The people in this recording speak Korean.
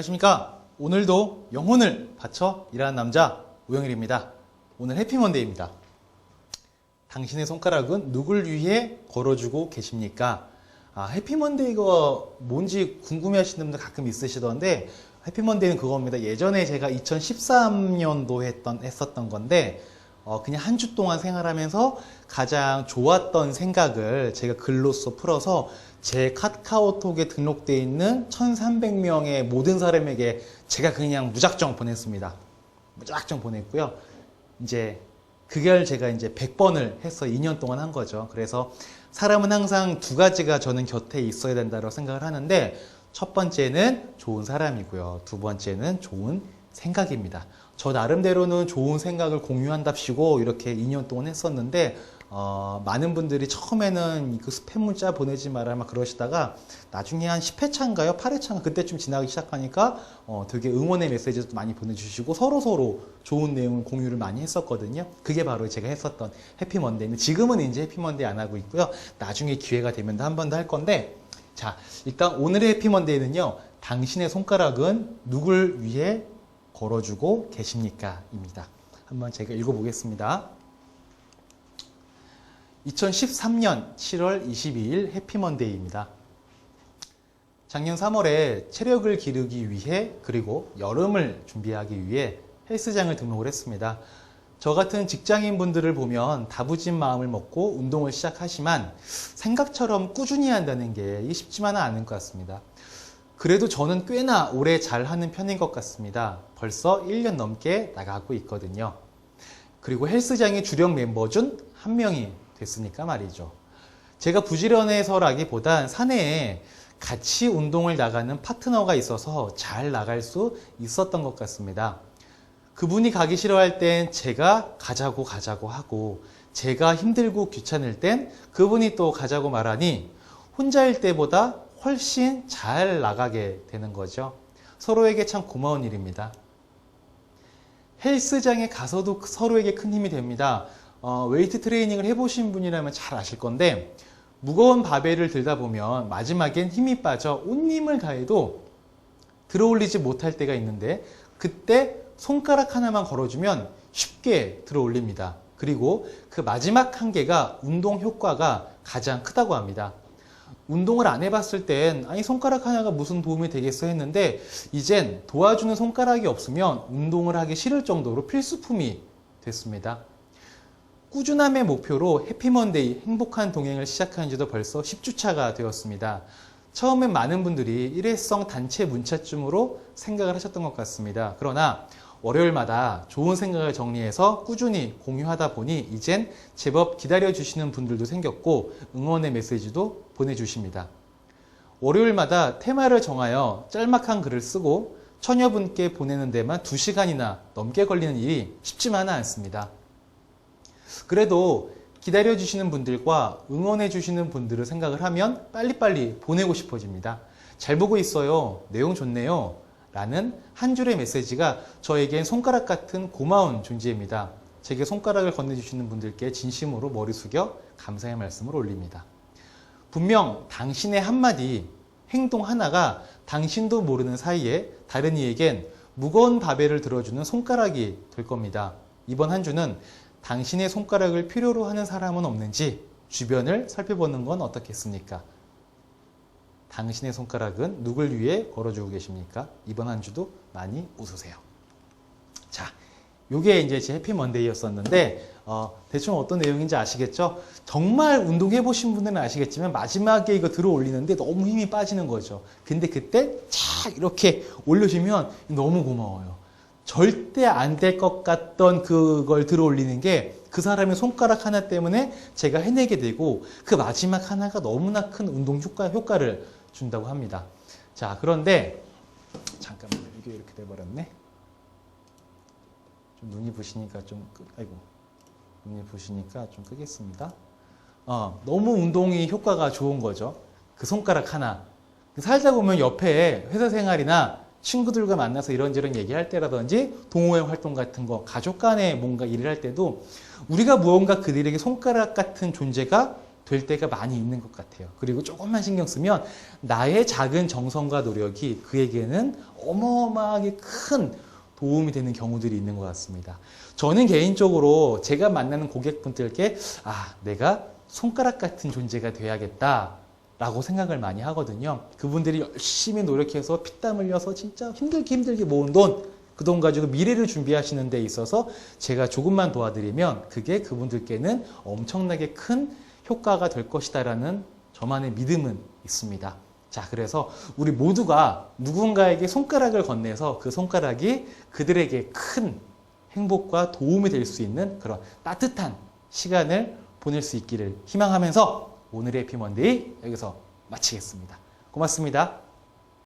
안녕하십니까. 오늘도 영혼을 바쳐 일하는 남자 우영일입니다. 오늘 해피먼데이입니다. 당신의 손가락은 누굴 위해 걸어주고 계십니까? 아, 해피먼데이가 뭔지 궁금해 하시는 분들 가끔 있으시던데, 해피먼데이는 그겁니다. 예전에 제가 2013년도 했던, 했었던 건데, 어, 그냥 한 주 동안 생활하면서 가장 좋았던 생각을 제가 글로써 풀어서 제 카카오톡에 등록되어 있는 1300명의 모든 사람에게 제가 그냥 무작정 보냈습니다. 무작정 보냈고요. 이제 그걸 제가 이제 100번을 해서 2년 동안 한 거죠. 그래서 사람은 항상 두 가지가 저는 곁에 있어야 된다고 생각을 하는데 첫 번째는 좋은 사람이고요. 두 번째는 좋은 생각입니다. 저 나름대로는 좋은 생각을 공유한답시고 이렇게 2년 동안 했었는데 어, 많은 분들이 처음에는 그 스팸 문자 보내지 마라 막 그러시다가 나중에 한 10회차인가요? 8회차인가 그때쯤 지나기 시작하니까 어, 되게 응원의 메시지도 많이 보내주시고 서로 서로 좋은 내용을 공유를 많이 했었거든요. 그게 바로 제가 했었던 해피먼데이는 지금은 이제 해피먼데이 안 하고 있고요. 나중에 기회가 되면 한 번 더 할 건데 자 일단 오늘의 해피먼데이는요. 당신의 손가락은 누굴 위해 걸어주고 계십니까? 입니다. 한번 제가 읽어보겠습니다. 2013년 7월 22일 해피먼데이입니다. 작년 3월에 체력을 기르기 위해 그리고 여름을 준비하기 위해 헬스장을 등록을 했습니다. 저 같은 직장인 분들을 보면 다부진 마음을 먹고 운동을 시작하지만 생각처럼 꾸준히 한다는 게 쉽지만은 않은 것 같습니다. 그래도 저는 꽤나 오래 잘 하는 편인 것 같습니다. 벌써 1년 넘게 나가고 있거든요. 그리고 헬스장의 주력 멤버 중 한 명이 됐으니까 말이죠. 제가 부지런해서라기보단 사내에 같이 운동을 나가는 파트너가 있어서 잘 나갈 수 있었던 것 같습니다. 그분이 가기 싫어할 땐 제가 가자고 가자고 하고 제가 힘들고 귀찮을 땐 그분이 또 가자고 말하니 혼자일 때보다 훨씬 잘 나가게 되는 거죠. 서로에게 참 고마운 일입니다. 헬스장에 가서도 서로에게 큰 힘이 됩니다. 어, 웨이트 트레이닝을 해보신 분이라면 잘 아실 건데 무거운 바벨을 들다 보면 마지막엔 힘이 빠져 온 힘을 다해도 들어올리지 못할 때가 있는데 그때 손가락 하나만 걸어주면 쉽게 들어올립니다. 그리고 그 마지막 한계가 운동 효과가 가장 크다고 합니다. 운동을 안 해봤을 땐 아니 손가락 하나가 무슨 도움이 되겠어 했는데 이젠 도와주는 손가락이 없으면 운동을 하기 싫을 정도로 필수품이 됐습니다. 꾸준함의 목표로 해피먼데이 행복한 동행을 시작한 지도 벌써 10주차가 되었습니다. 처음엔 많은 분들이 일회성 단체 문자쯤으로 생각을 하셨던 것 같습니다. 그러나 월요일마다 좋은 생각을 정리해서 꾸준히 공유하다 보니 이젠 제법 기다려주시는 분들도 생겼고 응원의 메시지도 보내주십니다. 월요일마다 테마를 정하여 짤막한 글을 쓰고 처녀분께 보내는 데만 2시간이나 넘게 걸리는 일이 쉽지만은 않습니다. 그래도 기다려주시는 분들과 응원해주시는 분들을 생각을 하면 빨리빨리 보내고 싶어집니다. 잘 보고 있어요. 내용 좋네요. 라는 한 줄의 메시지가 저에겐 손가락 같은 고마운 존재입니다. 제게 손가락을 건네주시는 분들께 진심으로 머리 숙여 감사의 말씀을 올립니다. 분명 당신의 한마디, 행동 하나가 당신도 모르는 사이에 다른 이에겐 무거운 바벨을 들어주는 손가락이 될 겁니다. 이번 한 주는 당신의 손가락을 필요로 하는 사람은 없는지 주변을 살펴보는 건 어떻겠습니까? 당신의 손가락은 누굴 위해 걸어주고 계십니까? 이번 한 주도 많이 웃으세요. 자, 요게 이제 제 해피 먼데이였었는데, 어, 대충 어떤 내용인지 아시겠죠? 정말 운동해 보신 분들은 아시겠지만, 마지막에 이거 들어 올리는데 너무 힘이 빠지는 거죠. 근데 그때 착 이렇게 올려주면 너무 고마워요. 절대 안 될 것 같던 그걸 들어 올리는 게 그 사람의 손가락 하나 때문에 제가 해내게 되고 그 마지막 하나가 너무나 큰 운동 효과, 효과를 준다고 합니다. 자, 그런데 잠깐만요. 이게 이렇게 돼버렸네. 좀 눈이 부시니까 좀, 끄, 아이고. 눈이 부시니까 좀 끄겠습니다. 어, 너무 운동이 효과가 좋은 거죠. 그 손가락 하나. 살다 보면 옆에 회사 생활이나 친구들과 만나서 이런저런 얘기할 때라든지 동호회 활동 같은 거, 가족 간에 뭔가 일을 할 때도 우리가 무언가 그들에게 손가락 같은 존재가 될 때가 많이 있는 것 같아요. 그리고 조금만 신경 쓰면 나의 작은 정성과 노력이 그에게는 어마어마하게 큰 도움이 되는 경우들이 있는 것 같습니다. 저는 개인적으로 제가 만나는 고객분들께 아, 내가 손가락 같은 존재가 돼야겠다. 라고 생각을 많이 하거든요. 그분들이 열심히 노력해서 피땀 흘려서 진짜 힘들게 힘들게 모은 돈, 그 돈 가지고 미래를 준비하시는 데 있어서 제가 조금만 도와드리면 그게 그분들께는 엄청나게 큰 효과가 될 것이다라는 저만의 믿음은 있습니다. 자, 그래서 우리 모두가 누군가에게 손가락을 건네서 그 손가락이 그들에게 큰 행복과 도움이 될 수 있는 그런 따뜻한 시간을 보낼 수 있기를 희망하면서 오늘의 피먼데이 여기서 마치겠습니다. 고맙습니다.